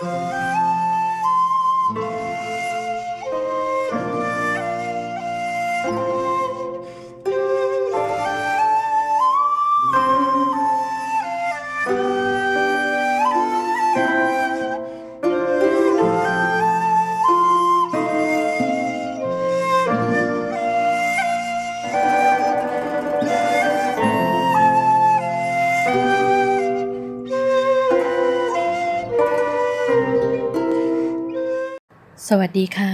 Música สวัสดีค่ะ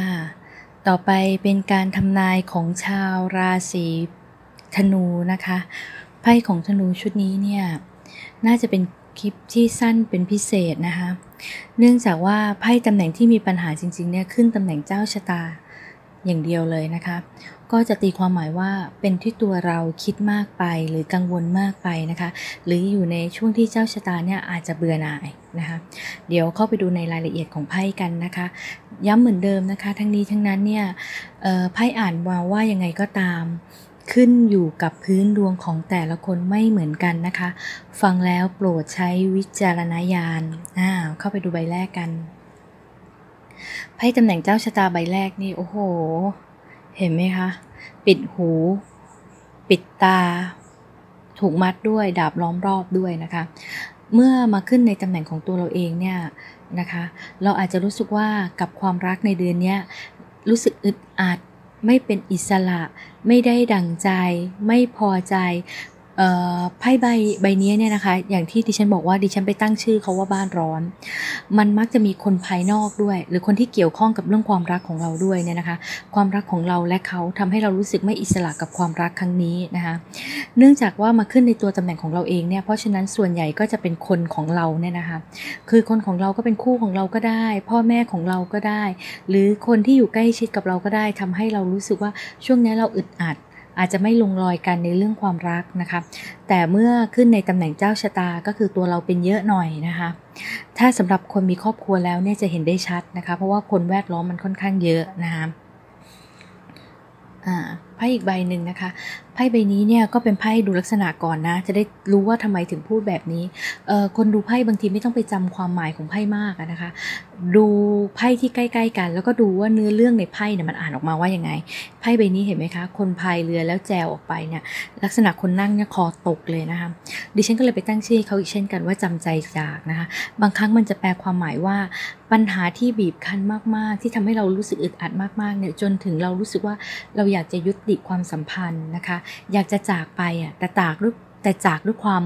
ต่อไปเป็นการทำนายของชาวราศีธนูนะคะ ไพ่ของธนูชุดนี้เนี่ย น่าจะเป็นคลิปที่สั้นเป็นพิเศษนะคะ เนื่องจากว่าไพ่ตำแหน่งที่มีปัญหาจริงๆเนี่ยขึ้นตำแหน่งเจ้าชะตา อย่างเดียวเลยนะคะ ก็จะตีความหมายว่าเป็นที่ตัวเราคิดมากไปหรือกังวลมากไปนะคะ หรืออยู่ในช่วงที่เจ้าชะตาเนี่ยอาจจะเบื่อหน่ายนะคะ เดี๋ยวเข้าไปดูในรายละเอียดของไพ่กันนะคะ ย้ำเหมือนเดิมนะคะ ทั้งนี้ทั้งนั้นเนี่ยไพ่อ่านมาว่ายังไงก็ตามขึ้นอยู่กับพื้นดวงของแต่ละคนไม่เหมือนกันนะคะ ฟังแล้วโปรดใช้วิจารณญาณเข้าไปดูใบแรกกัน ไพ่ตำแหน่งเจ้าชะตาใบแรกนี่ โอ้โห เห็นไหมคะ ปิดหู ปิดตา ถูกมัดด้วยดาบล้อมรอบด้วยนะคะ เมื่อมาขึ้นในตำแหน่งของตัวเราเองเนี่ยนะคะ เราอาจจะรู้สึกว่ากับความรักในเดือนนี้รู้สึกอึดอัดไม่เป็นอิสระ ไม่ได้ดังใจ ไม่พอใจ ไพ่ใบใบนี้เนี่ยนะคะ อย่างที่ดิฉันบอกว่าดิฉันไปตั้งชื่อเขาว่าบ้านร้อน มันมักจะมีคนภายนอกด้วย หรือคนที่เกี่ยวข้องกับเรื่องความรักของเราด้วยเนี่ยนะคะ ความรักของเราและเขาทำให้เรารู้สึกไม่อิสระกับความรักครั้งนี้นะคะ เนื่องจากว่ามาขึ้นในตัวตำแหน่งของเราเองเนี่ย เพราะฉะนั้นส่วนใหญ่ก็จะเป็นคนของเราเนี่ยนะคะ คือคนของเราก็เป็นคู่ของเราก็ได้ พ่อแม่ของเราก็ได้ หรือคนที่อยู่ใกล้ชิดกับเราก็ได้ทำให้เรารู้สึกว่าช่วงนี้เราอึดอัด อาจจะไม่ลงรอยกันในเรื่องความรักนะคะแต่เมื่อขึ้นในตำแหน่งเจ้าชะตาก็คือตัวเราเป็นเยอะหน่อยนะคะถ้าสำหรับคนมีครอบครัวแล้วเนี่ยจะเห็นได้ชัดนะคะ เพราะว่าคนแวดล้อมมันค่อนข้างเยอะนะคะอ่าไพ่อีกใบหนึ่งนะคะไพ่ใบนี้เนี่ยก็เป็นไพ่ดูลักษณะก่อนนะ จะได้รู้ว่าทำไมถึงพูดแบบนี้เออคนดูไพ่บางทีไม่ต้องไปจำความหมายของไพ่มากนะคะ ดูไพ่ที่ใกล้ๆกัน แล้วก็ดูว่าเนื้อเรื่องในไพ่เนี่ยมันอ่านออกมาว่ายังไงไพ่ใบนี้เห็นไหมคะ คนพายเรือแล้วแจวออกไปเนี่ยลักษณะคนนั่งเนี่ยคอตกเลยนะคะดิฉันก็เลยไปตั้งชื่อเขาอีกเช่นกันว่าจำใจจากนะคะบางครั้งมันจะแปลความหมายว่าปัญหาที่บีบคั้นมากๆ ที่ทำให้เรารู้สึกอึดอัดมากๆเนี่ยจนถึงเรารู้สึกว่าเราอยากจะยุติความสัมพันธ์นะคะ อยากจะจากไปอะแต่ตากด้วยแต่จากด้วยความ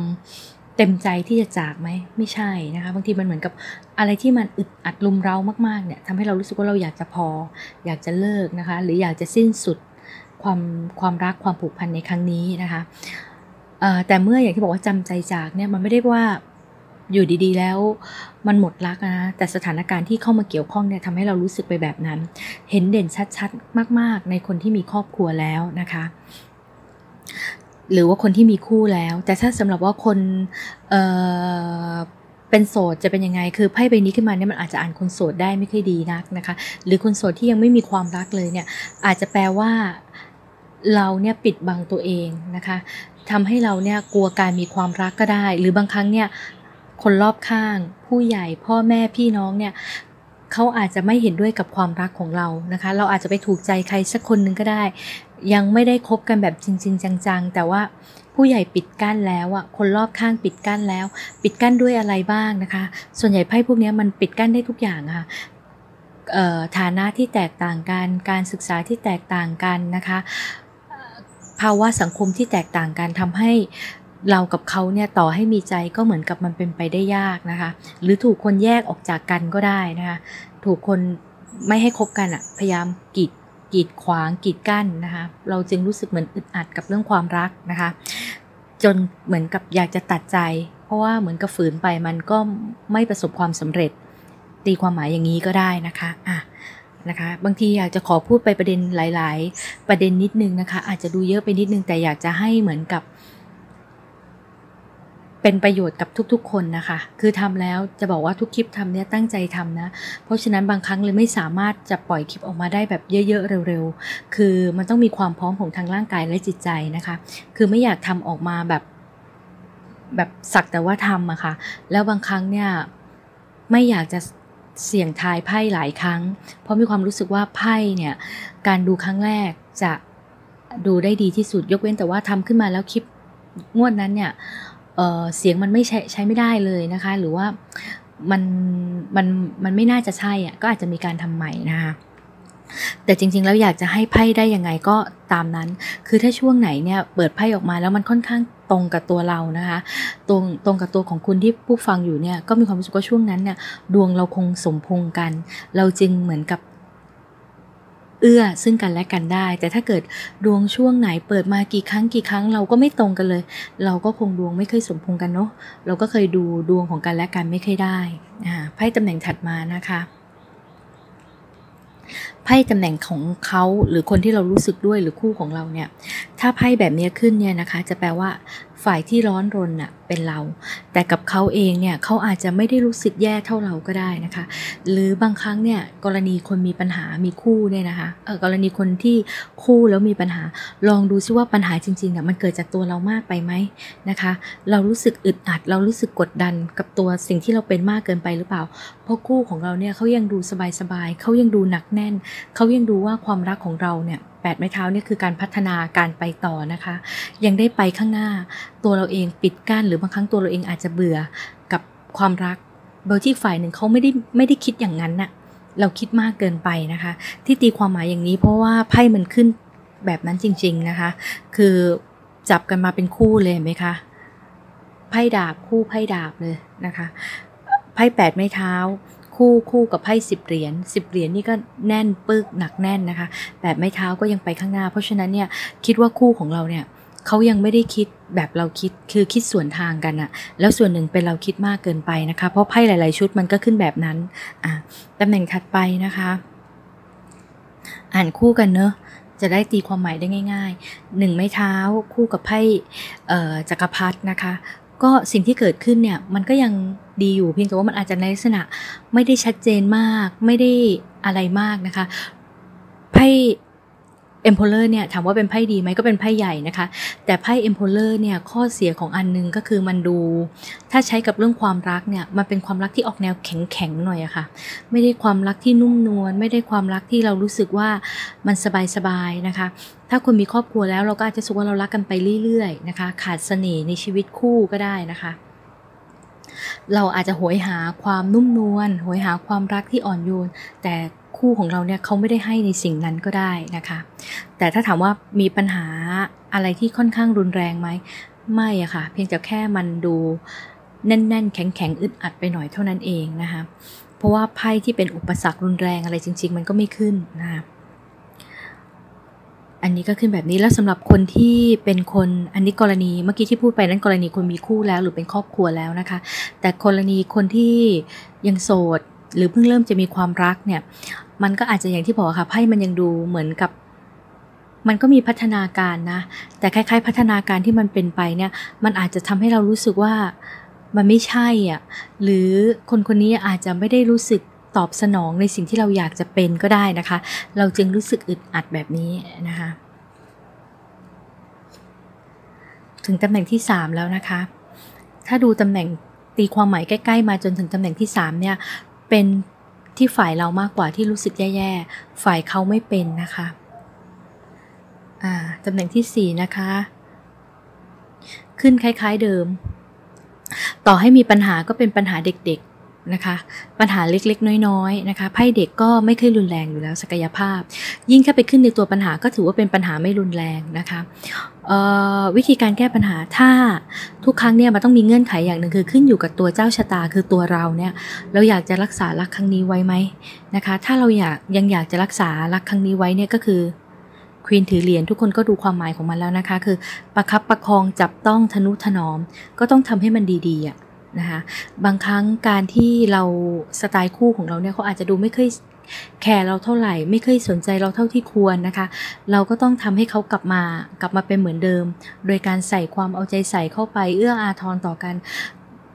เต็มใจที่จะจากไหมไม่ใช่นะคะบางทีมันเหมือนกับอะไรที่มันอึดอัดลุมเร้ามากๆเนี่ยทำให้เรารู้สึกว่าเราอยากจะพอ อยากจะเลิกนะคะ หรืออยากจะสิ้นสุดความความรักความผูกพันในครั้งนี้นะคะแต่เมื่ออย่างที่บอกว่าจำใจจากเนี่ยมันไม่ได้ว่า อยู่ดีๆ แล้วมันหมดรักนะ แต่สถานการณ์ที่เข้ามาเกี่ยวข้องเนี่ยทำให้เรารู้สึกไปแบบนั้น เห็นเด่นชัดๆ มากๆ ในคนที่มีครอบครัวแล้วนะคะ หรือว่าคนที่มีคู่แล้ว แต่ถ้าสำหรับว่าคนเเป็นโสดจะเป็นยังไง คือไพ่ใบนี้ขึ้นมาเนี่ยมันอาจจะอ่านคนโสดได้ไม่ค่อยดีนักนะคะ หรือคนโสดที่ยังไม่มีความรักเลยเนี่ย อาจจะแปลว่าเราเนี่ยปิดบังตัวเองนะคะทำให้เราเนี่ยกลัวการมีความรักก็ได้ หรือบางครั้งเนี่ย คนรอบข้าง ผู้ใหญ่พ่อแม่พี่น้องเนี่ยเขาอาจจะไม่เห็นด้วยกับความรักของเรานะคะ เราอาจจะไปถูกใจใครสักคนหนึ่งก็ได้ ยังไม่ได้คบกันแบบจริง ๆ จังๆ แต่ว่าผู้ใหญ่ปิดกั้นแล้วอะคนรอบข้างปิดกั้นแล้ว ปิดกั้นด้วยอะไรบ้างนะคะ ส่วนใหญ่ไพ่พวกนี้มันปิดกั้นได้ทุกอย่างค่ะฐานะที่แตกต่างกัน การศึกษาที่แตกต่างกันนะคะ ภาวะสังคมที่แตกต่างกันทำให้ เรากับเขาเนี่ยต่อให้มีใจก็เหมือนกับมันเป็นไปได้ยากนะคะ หรือถูกคนแยกออกจากกันก็ได้นะคะ ถูกคนไม่ให้คบกันอะพยายามกีดกีดขวางกีดกั้นนะคะ เราจึงรู้สึกเหมือนอึดอัดกับเรื่องความรักนะคะ จนเหมือนกับอยากจะตัดใจ เพราะว่าเหมือนกับฝืนไปมันก็ไม่ประสบความสำเร็จ ตีความหมายอย่างนี้ก็ได้นะคะอะนะคะบางทีอยากจะขอพูดไปประเด็นหลาย ๆ ประเด็นนิดนึงนะคะ อาจจะดูเยอะไปนิดนึงแต่อยากจะให้เหมือนกับ เป็นประโยชน์กับทุกๆ คนนะคะ คือทำแล้วจะบอกว่าทุกคลิปทำเนี่ยตั้งใจทำนะ เพราะฉะนั้นบางครั้งเลยไม่สามารถจะปล่อยคลิปออกมาได้แบบเยอะๆเร็วๆ คือมันต้องมีความพร้อมของทางร่างกายและจิตใจนะคะ คือไม่อยากทำออกมาแบบแบบสักแต่ว่าทำอะคะ่ะ แล้วบางครั้งเนี่ยไม่อยากจะเสี่ยงทายไพ่หลายครั้ง เพราะมีความรู้สึกว่าไพ่เนี่ยการดูครั้งแรกจะดูได้ดีที่สุดยกเว้นแต่ว่าทำขึ้นมาแล้วคลิปงวดนั้นเนี่ย เเสียงมันไม่ใช้ใช้ไม่ได้เลยนะคะ หรือว่ามันมันมันไม่น่าจะใช่อะก็อาจจะมีการทำใหม่นะคะแต่จริงๆ แล้วอยากจะให้ไพ่ได้ยังไงก็ตามนั้น คือถ้าช่วงไหนเนี่ยเปิดไพ่ออกมาแล้วมันค่อนข้างตรงกับตัวเรานะคะ ตรงตรงกับตัวของคุณที่ผู้ฟังอยู่เนี่ยก็มีความรู้สึกว่าช่วงนั้นเนี่ยดวงเราคงสมพงกัน เราจึงเหมือนกับ เอื้อซึ่งกันและกันได้ แต่ถ้าเกิดดวงช่วงไหนเปิดมากี่ครั้งกี่ครั้งเราก็ไม่ตรงกันเลย เราก็คงดวงไม่เคยสมพงกันเนาะเราก็เคยดูดวงของกันและกันไม่เคยได้ไพ่ตำแหน่งถัดมานะคะไพ่ตำแหน่งของเขาหรือคนที่เรารู้สึกด้วยหรือคู่ของเราเนี่ย ถ้าไพ่แบบนี้ขึ้นเนี่ยนะคะ จะแปลว่าฝ่ายที่ร้อนรนน่ะ เป็นเรา แต่กับเขาเองเนี่ยเขาอาจจะไม่ได้รู้สึกแย่เท่าเราก็ได้นะคะ หรือบางครั้งเนี่ยกรณีคนมีปัญหามีคู่เนี่ยนะคะเออกรณีคนที่คู่แล้วมีปัญหา ลองดูซิว่าปัญหาจริงๆเนี่ยมันเกิดจากตัวเรามากไปไหมนะคะ เรารู้สึกอึดอัด เรารู้สึกกดดันกับตัวสิ่งที่เราเป็นมากเกินไปหรือเปล่า เพราะคู่ของเราเนี่ยเขายังดูสบายๆเขายังดูหนักแน่นเขายังดูว่าความรักของเราเนี่ยแปดไม้เท้าเนี่ยคือการพัฒนาการไปต่อนะคะ ยังได้ไปข้างหน้าตัวเราเองปิดกั้นหรือบางครั้งตัวเราเองอาจจะเบื่อกับความรักโดยที่ฝ่ายหนึ่งเขาไม่ได้ไม่ได้คิดอย่างนั้นน่ะเราคิดมากเกินไปนะคะ ที่ตีความหมายอย่างนี้เพราะว่าไพ่มันขึ้นแบบนั้นจริง ๆนะคะ คือจับกันมาเป็นคู่เลยไหมคะไพ่ดาบคู่ไพ่ดาบเลยนะคะไพ่แปดไม้เท้า คู่คู่กับไพ่สิบเหรียญสิบเหรียญนี่ก็แน่นปึกหนักแน่นนะคะแบบไม้เท้าก็ยังไปข้างหน้า เพราะฉะนั้นเนี่ยคิดว่าคู่ของเราเนี่ย เขายังไม่ได้คิดแบบเราคิดคือคิดส่วนทางกันอะแล้วส่วนหนึ่งเป็นเราคิดมากเกินไปนะคะ เพราะไพ่หลาย ๆ ชุดมันก็ขึ้นแบบนั้นอะตำแหน่งถัดไปนะคะ อ่านคู่กันเนอะจะได้ตีความหมายได้ง่าย ๆ หนึ่งไม้เท้าคู่กับไพ่จักรพรรดินะคะ ก็สิ่งที่เกิดขึ้นเนี่ยมันก็ยังดีอยู่เพียงแต่ว่ามันอาจจะในลักษณะไม่ได้ชัดเจนมาก ไม่ได้อะไรมากนะคะไพ่ อ็มโพเลอร์เนี่ยถามว่าเป็นไพ่ดีไหมก็เป็นไพ่ใหญ่นะคะ แต่ไพ่เอ็มโพเลอร์เนี่ยข้อเสียของอันนึงก็คือมันดู ถ้าใช้กับเรื่องความรักเนี่ยมันเป็นความรักที่ออกแนวแข็งแข็งหน่อยอะคะ่ะ ไม่ได้ความรักที่นุ่มนวลไม่ได้ความรักที่เรารู้สึกว่ามันสบายสบายนะคะ ถ้าคุณมีครอบครัวแล้วเราก็อาจจะรู้สึกว่าเรารักกันไปเรื่อยๆนะคะ ขาดเสน่ห์ในชีวิตคู่ก็ได้นะคะเราอาจจะหวยหาความนุ่มนวลหวยหาความรักที่อ่อนโยน แต่ คู่ของเราเนี่ยเขาไม่ได้ให้ในสิ่งนั้นก็ได้นะคะ แต่ถ้าถามว่ามีปัญหาอะไรที่ค่อนข้างรุนแรงไหมไม่อะค่ะ เพียงแต่แค่มันดูแน่น ๆ แข็งๆอึดอัดไปหน่อยเท่านั้นเองนะคะเพราะว่าไพ่ที่เป็นอุปสรรครุนแรงอะไรจริง ๆ มันก็ไม่ขึ้นนะคะอันนี้ก็ขึ้นแบบนี้แล้วสำหรับคนที่เป็นคนอันนี้กรณีเมื่อกี้ที่พูดไปนั้นกรณีคนมีคู่แล้วหรือเป็นครอบครัวแล้วนะคะ แต่กรณีคนที่ยังโสด หรือเพิ่งเริ่มจะมีความรักเนี่ยมันก็อาจจะอย่างที่บอกค่ะไพ่มันยังดูเหมือนกับ มันก็มีพัฒนาการนะ แต่คล้าย ๆ พัฒนาการที่มันเป็นไปเนี่ยมันอาจจะทำให้เรารู้สึกว่ามันไม่ใช่อะหรือคนคนนี้อาจจะไม่ได้รู้สึกตอบสนองในสิ่งที่เราอยากจะเป็นก็ได้นะคะ เราจึงรู้สึกอึดอัดแบบนี้นะคะ ถึงตำแหน่งที่ 3 แล้วนะคะ ถ้าดูตำแหน่งตีความหมายใกล้ ๆ มาจนถึงตำแหน่งที่3เนี่ย เป็นที่ฝ่ายเรามากกว่าที่รู้สึกแย่ๆ ฝ่ายเขาไม่เป็นนะคะอ่าตำแหน่งที่ 4 นะคะ ขึ้นคล้ายๆเดิม ต่อให้มีปัญหาก็เป็นปัญหาเด็ก นะคะปัญหาเล็กๆ น้อยๆนะคะไพ่เด็กก็ไม่เคยรุนแรงอยู่แล้วศักยภาพ ยิ่งแค่ไปขึ้นในตัวปัญหาก็ถือว่าเป็นปัญหาไม่รุนแรงนะคะวิธีการแก้ปัญหาถ้าทุกครั้งเนี่ยมันต้องมีเงื่อนไขอย่างหนึ่งคือขึ้นอยู่กับตัวเจ้าชะตาคือตัวเราเนี่ยเราอยากจะรักษารักครั้งนี้ไว้ไหมนะคะถ้าเราอยากยังอยากจะรักษารักครั้งนี้ไว้เนี่ยก็คือควีนถือเหรียญทุกคนก็ดูความหมายของมันแล้วนะคะ คือประคับประคองจับต้องทนุถนอม ก็ต้องทำให้มันดีๆอะ นะคะบางครั้งการที่เราสไตล์คู่ของเราเนี่ยเขาอาจจะดูไม่เคยแคร์เราเท่าไหร่ ไม่เคยสนใจเราเท่าที่ควรนะคะ เราก็ต้องทำให้เขากลับมากลับมาเป็นเหมือนเดิม โดยการใส่ความเอาใจใส่เข้าไปเอื้ออาทรต่อกัน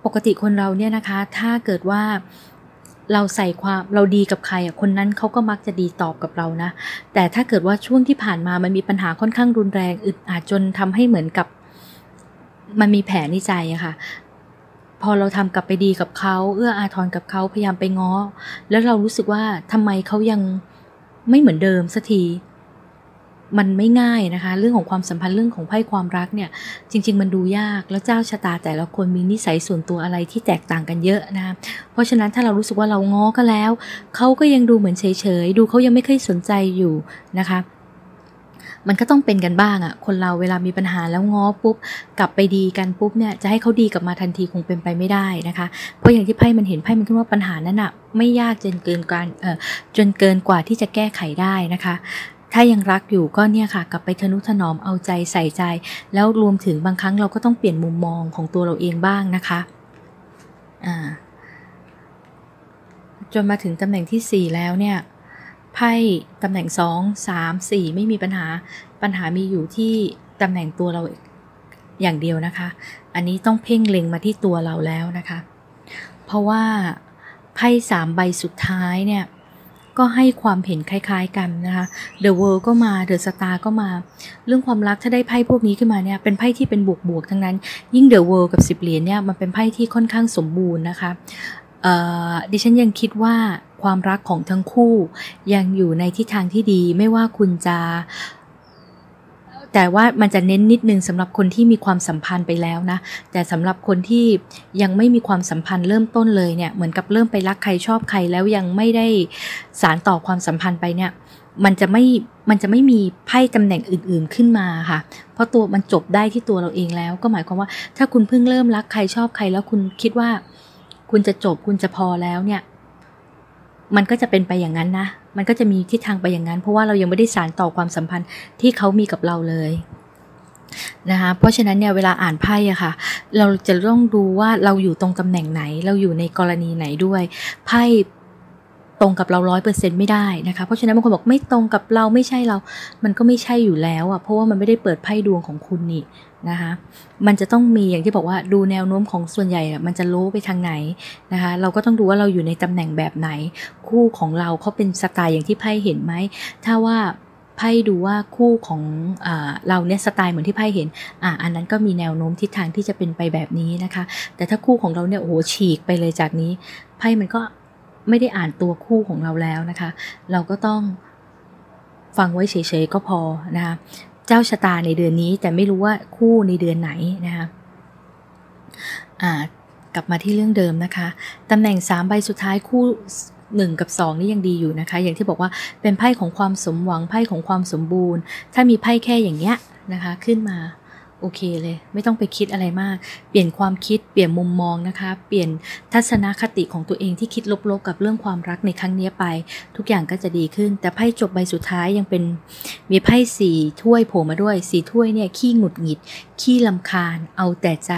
ปกติคนเราเนี่ยนะคะ ถ้าเกิดว่าเราใส่ความเราดีกับใครอะคนนั้นเขาก็มักจะดีตอบกับเรานะ แต่ถ้าเกิดว่าช่วงที่ผ่านมามันมีปัญหาค่อนข้างรุนแรงอึดอัดจนทำให้เหมือนกับมันมีแผลในใจอะค่ะ พอเราทำกลับไปดีกับเขาเอื้ออาทรกับเขาพยายามไปง้อ แล้วเรารู้สึกว่าทำไมเขายังไม่เหมือนเดิมสักทีมันไม่ง่ายนะคะ เรื่องของความสัมพันธ์เรื่องของไพ่ความรักเนี่ย จริง ๆ มันดูยากแล้วเจ้าชะตาแต่ละคนมีนิสัยส่วนตัวอะไรที่แตกต่างกันเยอะนะเพราะฉะนั้นถ้าเรารู้สึกว่าเราง้อก็แล้วเขาก็ยังดูเหมือนเฉยๆดูเขายังไม่เคยสนใจอยู่นะคะ มันก็ต้องเป็นกันบ้างอะคนเราเวลามีปัญหาแล้วง้อปุ๊บกลับไปดีกันปุ๊บเนี่ยจะให้เขาดีกลับมาทันทีคงเป็นไปไม่ได้นะคะ เพราะอย่างที่ไพ่มันเห็นไพ่มันขึ้นว่าปัญหานั้นอะไม่ยากจนเกินการเอ่อจนเกินกว่าที่จะแก้ไขได้นะคะถ้ายังรักอยู่ก็เนี่ยค่ะ กลับไปทนุถนอมเอาใจใส่ใจ แล้วรวมถึงบางครั้งเราก็ต้องเปลี่ยนมุมมองของตัวเราเองบ้างนะคะอ่าจนมาถึงตำแหน่งที่ 4 แล้วเนี่ย ไพ่ตำแหน่ง 2 3 4 ไม่มีปัญหา ปัญหามีอยู่ที่ตำแหน่งตัวเราอย่างเดียวนะคะ อันนี้ต้องเพ่งเล็งมาที่ตัวเราแล้วนะคะ เพราะว่าไพ่สามใบสุดท้ายเนี่ย ก็ให้ความเห็นคล้ายๆกันนะคะ The World ก็มา The Star ก็มา เรื่องความรักถ้าได้ไพ่พวกนี้ขึ้นมาเนี่ย เป็นไพ่ที่เป็นบวกๆ ทั้งนั้น ยิ่ง The World กับสิบเหรียญเนี่ย มันเป็นไพ่ที่ค่อนข้างสมบูรณ์นะคะ ดิฉันยังคิดว่าความรักของทั้งคู่ยังอยู่ในทิศทางที่ดีไม่ว่าคุณจะ แต่ว่ามันจะเน้นนิดนึงสำหรับคนที่มีความสัมพันธ์ไปแล้วนะ แต่สำหรับคนที่ยังไม่มีความสัมพันธ์เริ่มต้นเลยเนี่ยเหมือนกับเริ่มไปรักใครชอบใครแล้วยังไม่ได้สารต่อความสัมพันธ์ไปเนี่ยมันจะไม่ มันจะไม่มีไพ่ตำแหน่งอื่น ๆขึ้นมาค่ะ เพราะตัวมันจบได้ที่ตัวเราเองแล้ว ก็หมายความว่าถ้าคุณเพิ่งเริ่มรักใครชอบใครแล้วคุณคิดว่า คุณจะจบคุณจะพอแล้วเนี่ย มันก็จะเป็นไปอย่างนั้นนะ มันก็จะมีทิศทางไปอย่างนั้น เพราะว่าเรายังไม่ได้สารต่อความสัมพันธ์ที่เขามีกับเราเลยนะคะเพราะฉะนั้นเนี่ยเวลาอ่านไพ่อะค่ะ เราจะต้องดูว่าเราอยู่ตรงตำแหน่งไหน เราอยู่ในกรณีไหนด้วย ไพ่ ตรงกับเราร้อยเปอร์เซ็นต์ไม่ได้นะคะ เพราะฉะนั้นบางคนบอกไม่ตรงกับเราไม่ใช่เรา มันก็ไม่ใช่อยู่แล้วอะเพราะว่ามันไม่ได้เปิดไพ่ดวงของคุณนี่นะคะ มันจะต้องมีอย่างที่บอกว่าดูแนวโน้มของส่วนใหญ่มันจะโล้ไปทางไหนนะคะ เราก็ต้องดูว่าเราอยู่ในตำแหน่งแบบไหน คู่ของเราเขาเป็นสไตล์อย่างที่ไพ่เห็นไหม ถ้าว่าไพ่ดูว่าคู่ของอเราเนี่ยสไตล์เหมือนที่ไพ่เห็นอ่าอันนั้นก็มีแนวโน้มทิศทางที่จะเป็นไปแบบนี้นะคะ แต่ถ้าคู่ของเราเนี่ยโอ้โหฉีกไปเลยจากนี้ไพ่มันก็ ไม่ได้อ่านตัวคู่ของเราแล้วนะคะ เราก็ต้องฟังไว้เฉยๆก็พอนะคะเจ้าชะตาในเดือนนี้แต่ไม่รู้ว่าคู่ในเดือนไหนนะคะอ่ากลับมาที่เรื่องเดิมนะคะตำแหน่ง 3 ใบสุดท้ายคู่ 1 กับ 2 นี่ยังดีอยู่นะคะ อย่างที่บอกว่าเป็นไพ่ของความสมหวังไพ่ของความสมบูรณ์ ถ้ามีไพ่แค่อย่างเงี้ยนะคะขึ้นมา โอเคเลย ไม่ต้องไปคิดอะไรมาก เปลี่ยนความคิดเปลี่ยนมุมมองนะคะ เปลี่ยนทัศนคติของตัวเองที่คิดลบๆ กับเรื่องความรักในครั้งนี้ไป ทุกอย่างก็จะดีขึ้น แต่ไพ่จบใบสุดท้ายยังเป็นมีไพ่สี่ถ้วยโผล่มาด้วยสี่ถ้วยเนี่ยขี้หงุดหงิด ขี้ลำคาญ เอาแต่ใจ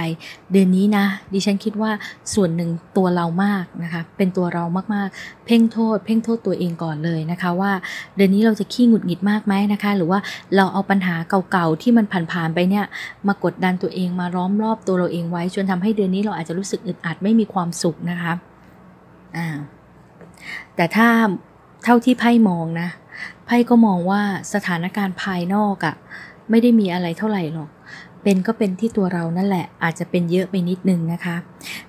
เดือนนี้นะ ดิฉันคิดว่าส่วนหนึ่งตัวเรามากนะคะ เป็นตัวเรามากๆ เพ่งโทษ เพ่งโทษตัวเองก่อนเลยนะคะ ว่า เดือนนี้เราจะขี้หงุดหงิดมากไหมนะคะ หรือว่าเราเอาปัญหาเก่าๆที่มันผ่านๆไปเนี่ยมากดดันตัวเองมาล้อมรอบตัวเราเองไว้จนทำให้เดือนนี้เราอาจจะรู้สึกอึดอัดไม่มีความสุขนะคะอ่าแต่ถ้าเท่าที่ไพ่มองนะไพ่ก็มองว่าสถานการณ์ภายนอกอะ่ะไม่ได้มีอะไรเท่าไหร่หรอก เป็นก็เป็นที่ตัวเรานั่นแหละ อาจจะเป็นเยอะไปนิดนึงนะคะ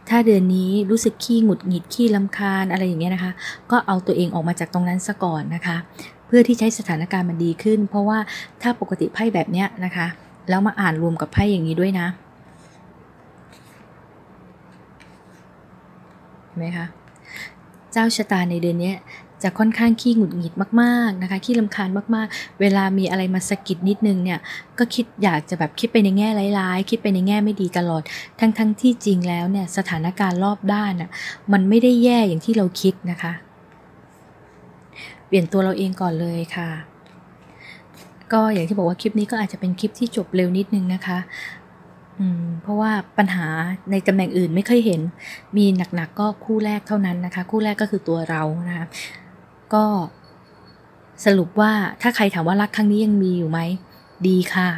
ถ้าเดือนนี้รู้สึกขี้หงุดหงิดขี้ลำคาญอะไรอย่างเงี้ยนะคะ ก็เอาตัวเองออกมาจากตรงนั้นซะก่อนนะคะ เพื่อที่ใช้สถานการณ์มันดีขึ้น เพราะว่าถ้าปกติไพ่แบบเนี้ยนะคะ แล้วมาอ่านรวมกับไพ่อย่างนี้ด้วยนะเห็นไหมคะเจ้าชะตาในเดือนนี้จะค่อนข้างขี้หงุดหงิดมากๆนะคะขี้ลำคาญมากๆ เวลามีอะไรมาสะกิดนิดนึงเนี่ยก็คิดอยากจะแบบคิดไปในแง่ร้ายๆ คิดไปในแง่ไม่ดีตลอด ทั้งๆทที่จริงแล้วเนี่ยสถานการณ์รอบด้านอะมันไม่ได้แย่อย่างที่เราคิดนะคะ เปลี่ยนตัวเราเองก่อนเลยค่ะ ก็อย่างที่บอกว่าคลิปนี้ก็อาจจะเป็นคลิปที่จบเร็วนิดนึงนะคะอืมเพราะว่าปัญหาในตำแหน่งอื่นไม่เคยเห็น มีหนักๆก็คู่แรกเท่านั้นนะคะ คู่แรกก็คือตัวเรานะคะก็สรุปว่าถ้าใครถามว่ารักครั้งนี้ยังมีอยู่ไหม ดีค่ะ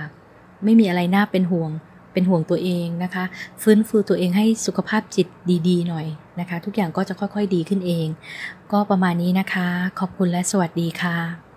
ไม่มีอะไรน่าเป็นห่วง เป็นห่วงตัวเองนะคะ ฟื้นฟูตัวเองให้สุขภาพจิตดีๆ หน่อยนะคะ ทุกอย่างก็จะค่อยๆดีขึ้นเอง ก็ประมาณนี้นะคะ ขอบคุณและสวัสดีค่ะ